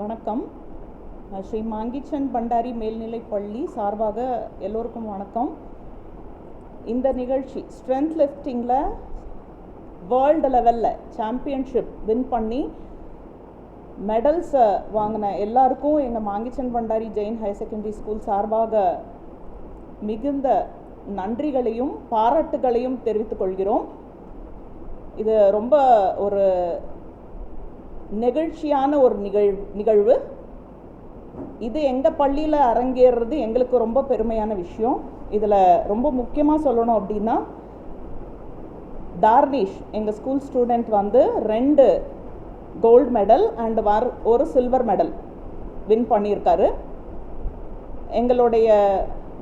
வணக்கம். ஸ்ரீ மாங்கிச்சன் பண்டாரி மேல்நிலைப் பள்ளி சார்பாக எல்லோருக்கும் வணக்கம். இந்த நிகழ்ச்சி ஸ்ட்ரென்த் லிஃப்டிங்கில் வேர்ல்டு லெவலில் சாம்பியன்ஷிப் வின் பண்ணி மெடல்ஸை வாங்கின எல்லாருக்கும் எங்கள் Mangichand Bhandari Jain higher secondary school சார்பாக மிகுந்த நன்றிகளையும் பாராட்டுகளையும் தெரிவித்துக் கொள்கிறோம். இது ரொம்ப ஒரு நெகிழ்ச்சியான ஒரு நிகழ் நிகழ்வு. இது எங்கள் பள்ளியில் அரங்கேறுறது எங்களுக்கு ரொம்ப பெருமையான விஷயம். இதில் ரொம்ப முக்கியமாக சொல்லணும் அப்படின்னா தார்னிஷ் எங்கள் ஸ்கூல் ஸ்டூடெண்ட் வந்து ரெண்டு கோல்டு மெடல் அண்ட் வர் ஒரு சில்வர் மெடல் வின் பண்ணியிருக்காரு. எங்களுடைய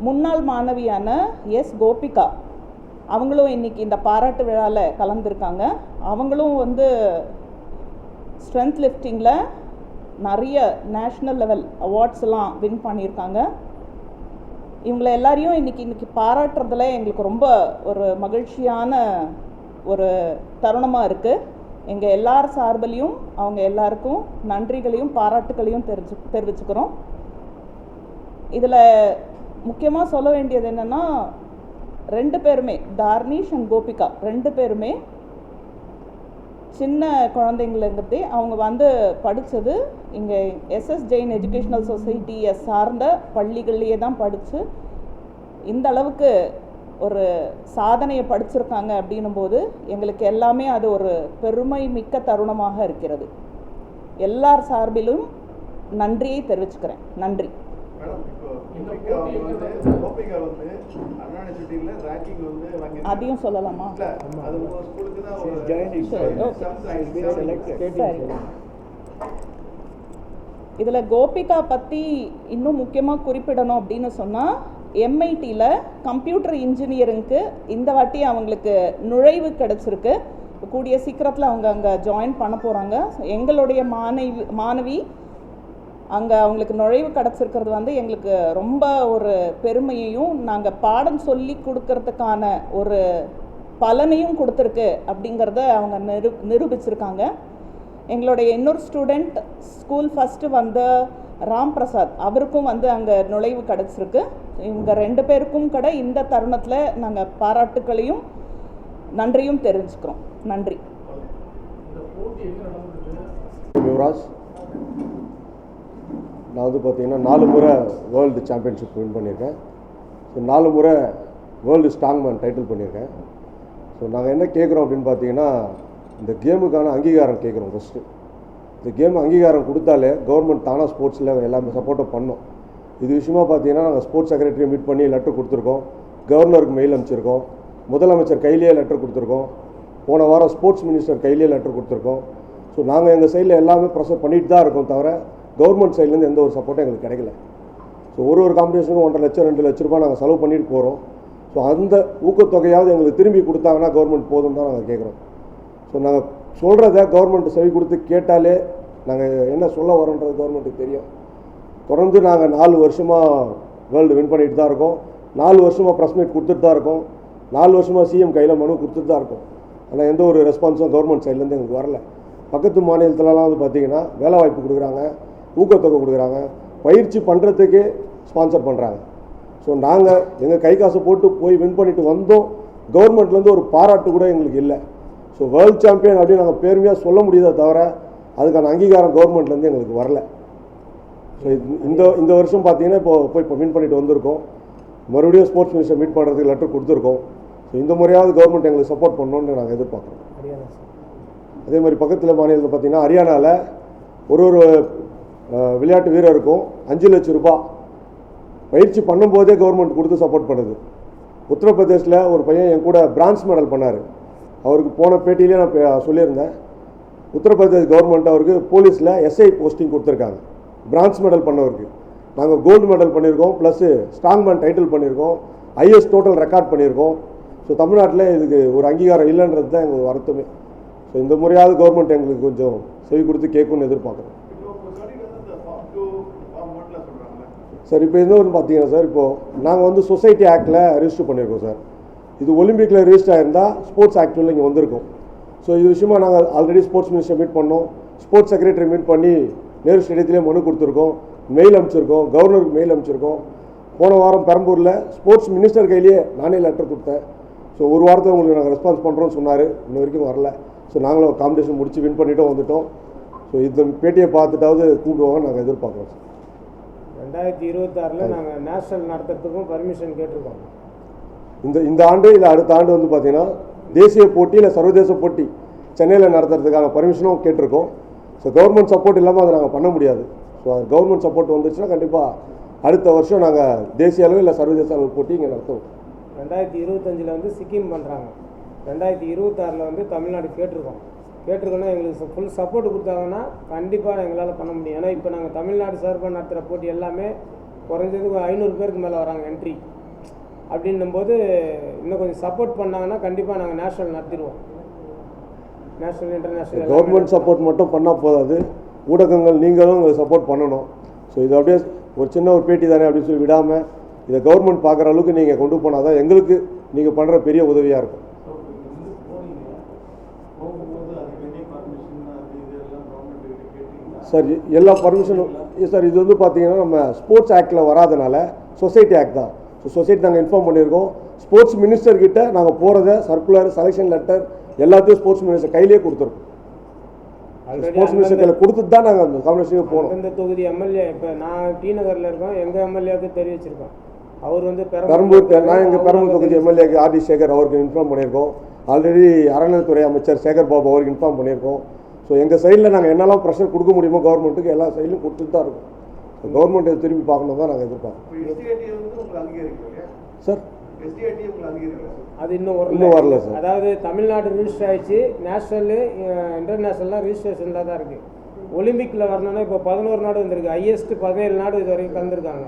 முன்னாள் மாணவியான எஸ். கோபிகா அவங்களும் இன்னைக்கு இந்த பாராட்டு விழாவில் கலந்துருக்காங்க. அவங்களும் வந்து ஸ்ட்ரென்த் லிஃப்டிங்கில் நிறைய நேஷ்னல் லெவல் அவார்ட்ஸ் எல்லாம் வின் பண்ணியிருக்காங்க. இவங்களை எல்லாரையும் இன்னைக்கு இன்றைக்கி பாராட்டுறதுல எங்களுக்கு ரொம்ப ஒரு மகிழ்ச்சியான ஒரு தருணமாக இருக்குது எங்கள் எல்லார் சார்பிலையும் அவங்க எல்லாருக்கும் நன்றிகளையும் பாராட்டுகளையும் தெரிஞ்சு தெரிவிச்சுக்கிறோம். இதில் முக்கியமாக சொல்ல வேண்டியது என்னென்னா ரெண்டு பேருமே தார்னிஷ் அண்ட் கோபிகா ரெண்டு பேருமே சின்ன குழந்தைங்களுங்கிறதே அவங்க வந்து படித்தது இங்கே எஸ்எஸ் ஜெயின் எஜுகேஷ்னல் சொசைட்டியை சார்ந்த பள்ளிகள்லேயே தான் படித்து இந்த அளவுக்கு ஒரு சாதனையை படிச்சிருக்காங்க அப்படின்னும் போது எங்களுக்கு எல்லாமே அது ஒரு பெருமை மிக்க தருணமாக இருக்கிறது. எல்லார் சார்பிலும் நன்றியை தெரிவிச்சுக்கிறேன். நன்றி. அதையும் சொல்லலாமா? இதில் கோபிகா பற்றி இன்னும் முக்கியமாக குறிப்பிடணும் அப்படின்னு சொன்னால் எம்ஐடியில் கம்ப்யூட்டர் இன்ஜினியரிங்க்கு இந்த வாட்டி அவங்களுக்கு நுழைவு கிடச்சிருக்கு. கூடிய சீக்கிரத்தில் அவங்க அங்கே ஜாயின் பண்ண போகிறாங்க எங்களுடைய மாணவி மாணவி அங்கே அவங்களுக்கு நுழைவு கிடச்சிருக்கிறது வந்து எங்களுக்கு ரொம்ப ஒரு பெருமையையும் நாங்கள் பாடம் சொல்லி கொடுக்கறதுக்கான ஒரு பலனையும் கொடுத்துருக்கு அப்படிங்கிறத அவங்க நிரு நிரூபிச்சிருக்காங்க. எங்களுடைய இன்னொரு ஸ்டூடெண்ட் ஸ்கூல் ஃபஸ்ட்டு வந்த ராம் பிரசாத் அவருக்கும் வந்து அங்கே நுழைவு கிடச்சிருக்கு. இவங்க ரெண்டு பேருக்கும் கூட இந்த தருணத்தில் நாங்கள் பாராட்டுக்களையும் நன்றியும் தெரிஞ்சுக்கிறோம் நன்றி. யுவராஜ். நான் வந்து பார்த்தீங்கன்னா நாலு முறை வேர்ல்டு சாம்பியன்ஷிப் வின் பண்ணியிருக்கேன். ஸோ நாலு முறை வேர்ல்டு ஸ்ட்ராங்மேன் டைட்டில் பண்ணியிருக்கேன். ஸோ நாங்கள் என்ன கேட்குறோம் அப்படின்னு பார்த்தீங்கன்னா இந்த கேமுக்கான அங்கீகாரம் கேட்குறோம் ஃபஸ்ட்டு இந்த கேம் அங்கீகாரம் கொடுத்தாலே கவர்மெண்ட் தானாக ஸ்போர்ட்ஸில் எல்லாமே சப்போர்ட்டும் பண்ணோம். இது விஷயமா பார்த்தீங்கன்னா நாங்கள் ஸ்போர்ட்ஸ் செக்ரட்டரியை மீட் பண்ணி லெட்டர் கொடுத்துருக்கோம். கவர்னருக்கு மெயில் அனுப்பிச்சிருக்கோம். முதலமைச்சர் கையிலேயே லெட்டர் கொடுத்துருக்கோம். போன வாரம் ஸ்போர்ட்ஸ் மினிஸ்டர் கையிலேயே லெட்டர் கொடுத்துருக்கோம். ஸோ நாங்கள் எங்கள் சைடில் எல்லாமே ப்ரொசஸ் பண்ணிட்டு தான் இருக்கோம் தவிர கவர்மெண்ட் சைட்லேருந்து எந்த ஒரு சப்போர்ட்டும் எங்களுக்கு கிடைக்கல. ஸோ ஒரு ஒரு காம்படிஷனுக்கும் ஒன்றரை லட்சம் ரெண்டு லட்ச ரூபாய் நாங்கள் செலவு பண்ணிட்டு போகிறோம் ஸோ அந்த ஊக்கத்தொகையாவது எங்களுக்கு திரும்பி கொடுத்தாங்கன்னா கவர்மெண்ட் போதும் தான் நாங்கள் கேட்குறோம் ஸோ நாங்கள் சொல்கிறத கவர்மெண்ட் செவி கொடுத்து கேட்டாலே நாங்கள் என்ன சொல்ல வரோன்றது கவர்மெண்ட்டுக்கு தெரியும். தொடர்ந்து நாங்கள் நாலு வருஷமாக வேர்ல்டு வின் பண்ணிட்டு தான் இருக்கோம். நாலு வருஷமாக ப்ரெஸ் மீட் கொடுத்துட்டு தான் இருக்கோம். நாலு வருஷமாக சிஎம் கையில் மனு கொடுத்துட்டு தான் இருக்கோம். ஆனால் எந்த ஒரு ரெஸ்பான்ஸும் கவர்மெண்ட் சைட்லேருந்து எங்களுக்கு வரல. பக்கத்து மாநிலத்துலலாம் வந்து பார்த்திங்கன்னா வேலை வாய்ப்பு கொடுக்குறாங்க. ஊக்கத்தொகை கொடுக்குறாங்க. பயிற்சி பண்ணுறதுக்கு ஸ்பான்சர் பண்ணுறாங்க ஸோ நாங்கள் எங்கள் கை காசை போட்டு போய் வின் பண்ணிட்டு வந்தோம். கவர்மெண்ட்லேருந்து ஒரு பாராட்டு கூட எங்களுக்கு இல்லை. ஸோ வேர்ல்டு சாம்பியன் அப்படின்னு நாங்கள் பெருமையாக சொல்ல முடியுதே தவிர அதுக்கான அங்கீகாரம் கவர்மெண்ட்லேருந்து எங்களுக்கு வரல. ஸோ இந்த இந்த வருஷம் பார்த்தீங்கன்னா இப்போ போய் இப்போ வின் பண்ணிட்டு வந்திருக்கோம். மறுபடியும் ஸ்போர்ட்ஸ் மினிஸ்டர் மீட் பண்ணுறதுக்கு லெட்டர் கொடுத்துருக்கோம். ஸோ இந்த முறையாவது கவர்மெண்ட் எங்களுக்கு சப்போர்ட் பண்ணணும்னு நாங்கள் எதிர்பார்க்குறோம். அதே மாதிரி பக்கத்தில் மாநிலத்தில் பார்த்தீங்கன்னா ஹரியானாவில் ஒரு ஒரு விளையாட்டு வீரருக்கும் அஞ்சு லட்சம் ரூபாய் பயிற்சி பண்ணும்போதே கவர்மெண்ட் கொடுத்து சப்போர்ட் பண்ணுது. உத்தரப்பிரதேசில் ஒரு பையன் என் கூட பிரான்ஸ் மெடல் பண்ணார். அவருக்கு போன பேட்டியிலே நான் சொல்லியிருந்தேன். உத்தரப்பிரதேஷ் கவர்மெண்ட் அவருக்கு போலீஸில் எஸ்ஐ போஸ்டிங் கொடுத்துருக்காங்க. பிரான்ஸ் மெடல் பண்ணவருக்கு. நாங்கள் கோல்டு மெடல் பண்ணியிருக்கோம் ப்ளஸ்ஸு ஸ்ட்ராங்மேன் டைட்டில் பண்ணியிருக்கோம் ஐஎஸ் டோட்டல் ரெக்கார்ட் பண்ணியிருக்கோம். ஸோ தமிழ்நாட்டில் இதுக்கு ஒரு அங்கீகாரம் இல்லைன்றது தான் எங்களுக்கு வருத்தமே. ஸோ இந்த முறையாவது கவர்மெண்ட் எங்களுக்கு கொஞ்சம் செவி கொடுத்து கேட்கும்னு எதிர்பார்க்குறோம் இப்போ உங்க சொல்லிட்டு வந்து இந்த ஃபார்ம் டூ ஃபார்ம் ஒன்ல சொல்றாங்களே சார் இப்போ இன்னொன்று பார்த்தீங்கன்னா சார் இப்போது நாங்கள் வந்து சொசைட்டி ஆக்டில் ரிஜிஸ்டர் பண்ணியிருக்கோம் சார். இது ஒலிம்பிக்கில் ரிஜிஸ்டர் ஆயிருந்தால் ஸ்போர்ட்ஸ் ஆக்டில் இங்கே வந்திருக்கோம். ஸோ இது விஷயமா நாங்கள் ஆல்ரெடி ஸ்போர்ட்ஸ் மினிஸ்டர் மீட் பண்ணோம். ஸ்போர்ட்ஸ் செக்ரட்டரி மீட் பண்ணி நேரு ஸ்டேடியத்திலே மனு கொடுத்துருக்கோம். மெயில் அனுப்பிச்சிருக்கோம். கவர்னருக்கு மெயில் அனுப்பிச்சிருக்கோம். போன வாரம் பெரம்பூரில் ஸ்போர்ட்ஸ் மினிஸ்டர் கையிலேயே நானே லெட்டர் கொடுத்தேன். ஸோ ஒரு வாரத்தில் உங்களுக்கு நாங்கள் ரெஸ்பான்ஸ் பண்ணுறோம்னு சொன்னார். இன்ன வரைக்கும் வரல. ஸோ நாங்களும் காம்படிஷன் முடித்து வின் பண்ணிட்டோம் வந்துவிட்டோம் ஸோ இந்த பேட்டியை பார்த்துட்டாவது கூப்பிடுவாங்க நாங்கள் எதிர்பார்க்குறோம் சார். ரெண்டாயிரத்தி இருபத்தாறில் நாங்கள் நேஷனல் நடத்துறதுக்கும் பர்மிஷன் கேட்டிருக்கோம். இந்த இந்த ஆண்டு இல்லை அடுத்த ஆண்டு வந்து பார்த்தீங்கன்னா தேசிய போட்டி இல்லை சர்வதேச போட்டி சென்னையில் நடத்துறதுக்கான பர்மிஷனும் கேட்டிருக்கோம். ஸோ கவர்மெண்ட் சப்போர்ட் இல்லாமல் அதை நாங்கள் பண்ண முடியாது. ஸோ அது கவர்மெண்ட் சப்போர்ட் வந்துச்சுன்னா கண்டிப்பாக அடுத்த வருஷம் நாங்கள் தேசிய அளவு இல்லை சர்வதேச அளவு போட்டி இங்கே நடத்துவோம். ரெண்டாயிரத்தி இருபத்தஞ்சில் வந்து சிக்கிம் பண்ணுறாங்க ரெண்டாயிரத்தி இருபத்தாறில் வந்து தமிழ்நாடு கேட்டிருக்கோம். கேட்டிருக்கோன்னா எங்களுக்கு ஃபுல் சப்போர்ட் கொடுத்தாங்கன்னா கண்டிப்பாக எங்களால் பண்ண முடியும். ஏன்னா இப்போ நாங்கள் தமிழ்நாடு சார்பாக நடத்துகிற போட்டி எல்லாமே குறைஞ்சது ஒரு ஐநூறு பேருக்கு மேலே வராங்க என்ட்ரி அப்படின்னும்போது இன்னும் கொஞ்சம் சப்போர்ட் பண்ணாங்கன்னா கண்டிப்பாக நாங்கள் நேஷனல் நடத்திடுவோம். நேஷனல் இன்டர்நேஷனல் கவர்மெண்ட் சப்போர்ட் மட்டும் பண்ணால் போதாது. ஊடகங்கள் நீங்களும் உங்களுக்கு சப்போர்ட் பண்ணணும். ஸோ இது அப்படியே ஒரு சின்ன ஒரு பேட்டி தானே அப்படின்னு சொல்லி விடாமல் இதை கவர்மெண்ட் பார்க்குற அளவுக்கு நீங்கள் கொண்டு போனால் தான் எங்களுக்கு நீங்கள் பண்ணுற பெரிய உதவியாக இருக்கும். சார் எல்லா பர்மிஷனும் சார் இது வந்து பார்த்தீங்கன்னா நம்ம ஸ்போர்ட்ஸ் ஆக்டில் வராதனால சொசைட்டி ஆக்ட் தான். ஸோ சொசைட்டி நாங்கள் இன்ஃபார்ம் பண்ணியிருக்கோம். ஸ்போர்ட்ஸ் மினிஸ்டர் கிட்ட நாங்கள் போகிறத சர்க்குலர் செலெக்ஷன் லெட்டர் எல்லாத்தையும் ஸ்போர்ட்ஸ் மினிஸ்டர் கையிலேயே கொடுத்துருக்கோம். ஸ்போர்ட்ஸ் மினிஸ்டர் கையில் கொடுத்துட்டு தான் நாங்கள் அந்த காம்படிஷனுக்கு போனோம் இந்த தொகுதி எம்எல்ஏ இப்போ நான் டி நகரில் இருக்கோம் எங்கள் எம்எல்ஏவுக்கு தெரிவிச்சிருக்கோம். அவர் வந்து பெரம்பூர் நான் எங்கள் பெரம்பூர் தொகுதி எம்எல்ஏக்கு ஆர்டி சேகர் அவருக்கு இன்ஃபார்ம் பண்ணியிருக்கோம். ஆல்ரெடி அறநிலைத்துறை அமைச்சர் சேகர் பாபு அவருக்கு இன்ஃபார்ம் பண்ணியிருக்கோம். ஸோ எங்கள் சைடில் நாங்கள் என்னெல்லாம் ப்ரெஷர் கொடுக்க முடியுமோ கவர்மெண்ட்டுக்கு எல்லா சைட்லையும் கொடுத்துட்டு தான் இருக்கோம். ஸோ கவர்மெண்ட் இதை திரும்பி பார்க்கணும் தான் நாங்கள் எதிர்பார்க்கோம் சார் அது இன்னும் வரல. இன்னும் வரல சார். அதாவது தமிழ்நாடு ரிஜிஸ்டர் ஆயிடுச்சு. நேஷனலு இன்டர்நேஷனல்லாம் ரிஜிஸ்ட்ரேஷனில் தான் இருக்குது ஒலிம்பிக்கில் வரணும்னா இப்போ பதினோரு நாடு வந்திருக்கு. ஹையஸ்ட் பதினேழு நாடு இது வரைக்கும் கலந்துருக்காங்க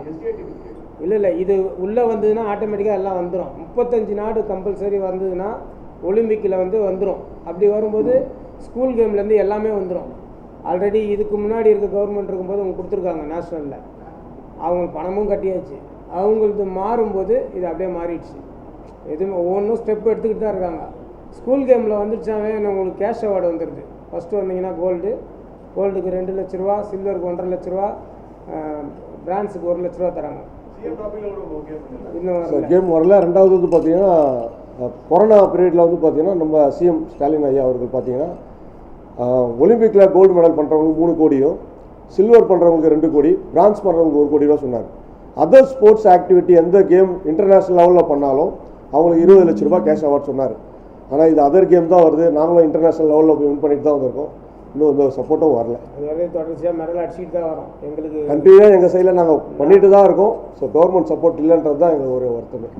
இல்லை இல்லை இது உள்ளே வந்ததுன்னா ஆட்டோமேட்டிக்காக எல்லாம் வந்துடும் முப்பத்தஞ்சு நாடு கம்பல்சரி வந்ததுன்னா ஒலிம்பிக்கில் வந்து வந்துடும் அப்படி வரும்போது ஸ்கூல் கேம்லேருந்து எல்லாமே வந்துடும் ஆல்ரெடி இதுக்கு முன்னாடி இருக்க கவர்மெண்ட் இருக்கும்போது அவங்க கொடுத்துருக்காங்க நேஷ்னலில் அவங்களுக்கு பணமும் கட்டியாச்சு. அவங்களுக்கு மாறும்போது இது அப்படியே மாறிடுச்சு. எதுவுமே ஒவ்வொன்றும் ஸ்டெப் எடுத்துக்கிட்டு தான் இருக்காங்க. ஸ்கூல் கேமில் வந்துடுச்சாவே உங்களுக்கு கேஷ் அவார்டு வந்துடுது ஃபஸ்ட்டு வந்தீங்கன்னா கோல்டு கோல்டுக்கு ரெண்டு லட்ச ரூபா சில்வருக்கு ஒன்றரை லட்ச ரூபா பிரான்ஸுக்கு ஒரு லட்ச ரூபா தராங்க. இன்னும் கேம் வரல. ரெண்டாவது வந்து பார்த்தீங்கன்னா கொரோனா பீரியடில் வந்து பார்த்தீங்கன்னா நம்ம சிஎம் ஸ்டாலின் ஐயா அவர்கள் பார்த்தீங்கன்னா ஒலிம்பிக்கில் கோல்டு மெடல் பண்ணுறவங்களுக்கு மூணு கோடியும் சில்வர் பண்ணுறவங்களுக்கு ரெண்டு கோடி பிரான்ஸ் பண்ணுறவங்களுக்கு ஒரு கோடி ரூபா சொன்னார் அதர் ஸ்போர்ட்ஸ் ஆக்டிவிட்டி எந்த கேம் இன்டர்நேஷ்னல் லெவலில் பண்ணாலும் அவங்களுக்கு இருபது லட்ச ரூபாய் கேஷ் அவார்ட் சொன்னார். ஆனால் இது அதர் கேம் தான் வருது. நாங்களும் இன்டர்நேஷ்னல் லெவலில் போய் வின் பண்ணிட்டு தான் வந்திருக்கோம். இன்னும் எந்த சப்போர்ட்டும் வரல. தொடர்ச்சியாக மெடல் அடிச்சுட்டு தான் வரோம். எங்களுக்கு கண்டினியூவாக எங்கள் சைடில் நாங்கள் பண்ணிட்டு தான் இருக்கோம். ஸோ கவர்மெண்ட் சப்போர்ட் இல்லைன்றது தான் எங்களுக்கு ஒரு வருத்தமே.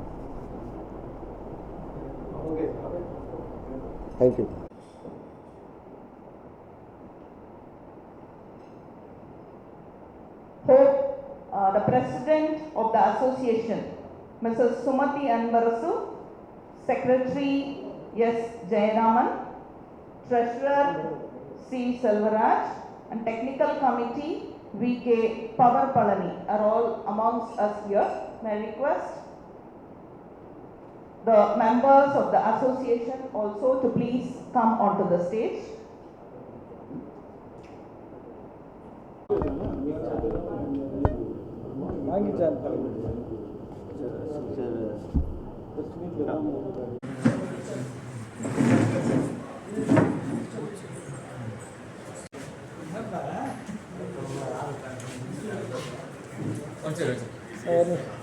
Thank you president of the association, Mrs. Sumati Anvarasu, secretary S. Jayaraman, treasurer C. Selvaraj, and technical committee V. K. Power Palani are all amongst us here. May I request the members of the association also to please come onto the stage. 만기지 않다고 어째 어째